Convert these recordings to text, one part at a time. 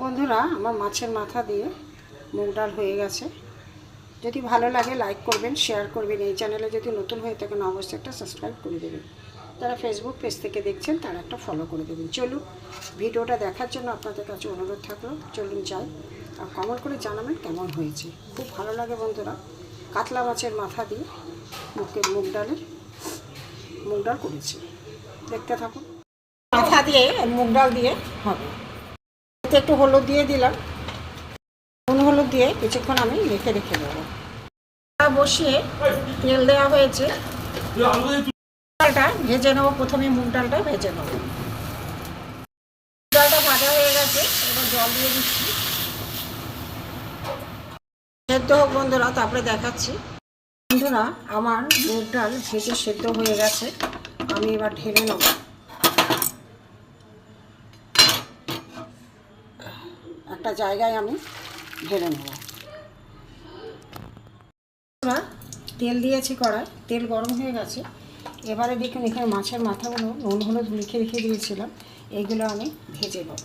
বন্ধুরা, আমার মাছের মাথা দিয়ে মুগ ডাল হয়ে গেছে। যদি ভালো লাগে লাইক করবেন শেয়ার করবেন। এই চ্যানেলে যদি নতুন হয়ে থাকেন, অবশ্যই একটা সাবস্ক্রাইব করে দেবেন। যারা ফেসবুক পেজ থেকে দেখছেন, তারা একটা ফলো করে দেবেন। চলুন, ভিডিওটা দেখার জন্য আপনাদের কাছে অনুরোধ থাকল, চলুন যাই। আর কমেন্ট করে জানাবেন কেমন হয়েছে। খুব ভালো লাগে বন্ধুরা, কাতলা মাছের মাথা দিয়ে মুখে মুগ ডালের, মুগ ডাল করেছি। দেখতে থাকুন। মাথা দিয়ে, মুগ ডাল দিয়ে হবে। এতে একটু হলুদ দিয়ে দিলাম। নুন হলুদ দিয়ে কিছুক্ষণ আমি রেখে রেখে দেবো। বসিয়ে তেল দেওয়া হয়েছে। ভেজে নেব, প্রথমে মুগ ডালটা ভেজে নেব। ডালটা হয়ে গেছে, এবার জল দিয়ে দিচ্ছি। সেদ্ধ হোক বন্ধুরা, তারপরে দেখাচ্ছি। বন্ধুরা, আমার মুগ ডাল ভেজে সেদ্ধ হয়ে গেছে। আমি এবার ঢেলে নেব। একটা জায়গায় আমি ঢেলে নেব। তেল দিয়েছি কড়াই, তেল গরম হয়ে গেছে। এবারে দেখুন, এখানে মাছের মাথাগুলো নুন, হলুদ লিখে রেখে দিয়েছিলাম। এইগুলো আমি ভেজে নেব।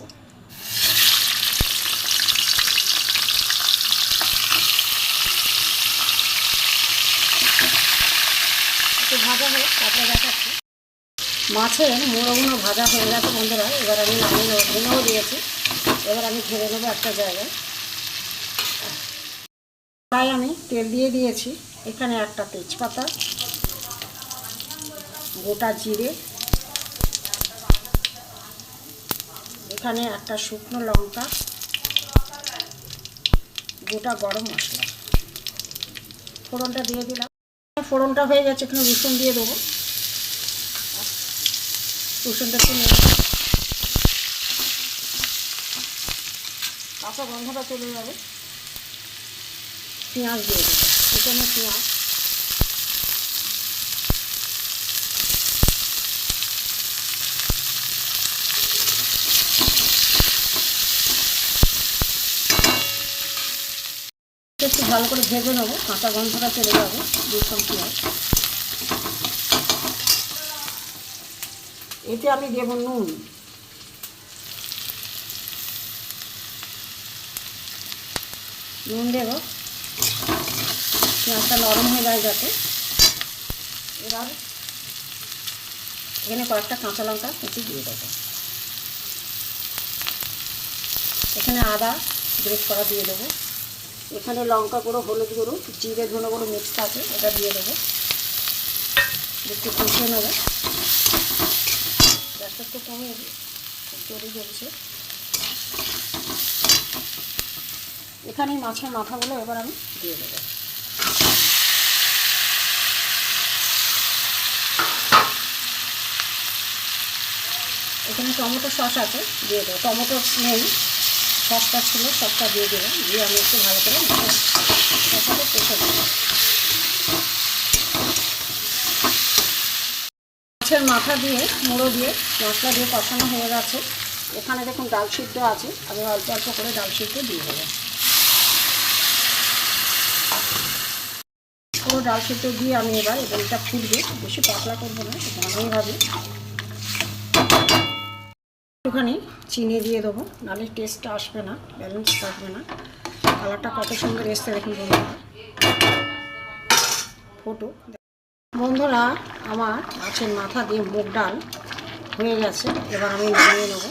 একটু ভাজা হোক, তারপরে দেখাচ্ছি। মাছের মুড়োগুলো ভাজা হয়ে গেছে বন্ধুরা, এবার আমি নামিয়ে দিয়েছি। এবার আমি ঘিরে নেব একটা জায়গায়। তাই আমি তেল দিয়ে দিয়েছি। এখানে একটা তেজপাতা, গোটা জিরে, এখানে একটা শুকনো লঙ্কা, গোটা গরম মশলা। ফোড়নটা দিয়ে দিলাম। ফোড়নটা হয়ে গেছে, এখানে রসুন দিয়ে দেবো। রসুনটা একটু কাঁচা গন্ধটা চলে যাবে। পেঁয়াজ দিয়ে দেবো। এখানে পেঁয়াজ। একটু ভালো করে ভেজে নেব কাঁচা গন্ধটা চলে যাবে দিয়েছিলাম পেঁয়াজ। এতে আমি দেব নুন। নুন দেব। পেঁয়াজটা নরম হয়ে যায় যাতে। এবার এখানে কয়েকটা কাঁচা লঙ্কা কুচি দিয়ে দেবো। এখানে আদা গ্রেট করা দিয়ে দেবো। এখানে লঙ্কা গুঁড়ো, হলুদ গুঁড়ো, জিরে ধনে গুঁড়ো মিক্স আছে এটা দিয়ে দেবো। একটু কষিয়ে নেব। গ্যাসটা একটু দিই খুব জ্বলছে এখানে মাছের মাথাগুলো এবার আমি দিয়ে দেবো। এখানে টমেটো সস আছে, দিয়ে দেবো। টমেটো নেই, সসটা ছিল, সসটা দিয়ে দেবো। দিয়ে আমি একটু ভালো করে সসাটা কষে দেবো মাছের মাথা দিয়ে, মুড়ো দিয়ে, মশলা দিয়ে কষানো হয়ে গেছে। এখানে দেখুন ডাল সিদ্ধ আছে, আমি অল্প অল্প করে ডাল সিদ্ধ দিয়ে দেবো। পুরো ডাল সিদ্ধ দিয়ে আমি এবার এটা ফুটবে। বেশি পাতলা করব না ভালোই হবে একটুখানি চিনি দিয়ে দেবো। নাহলে টেস্টটা আসবে না ব্যালেন্স থাকবে না। কালারটা কত সুন্দর এসছে দেখুন বন্ধুরা। ফটো বন্ধুরা, আমার মাছের মাথা দিয়ে মুগ ডাল হয়ে গেছে। এবার আমি নামিয়ে নেব।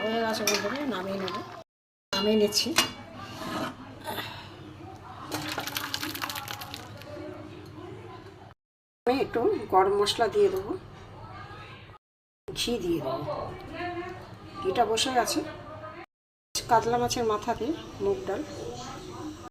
হয়ে গেছে বন্ধুরা, নামিয়ে নেব। নামিয়ে নিচ্ছি। আমি একটু গরম মশলা দিয়ে দেবো। ঘি দিয়ে দেবো। ঘিটা বসে গেছে কাতলা মাছের মাথা দিয়ে মুগ ডাল।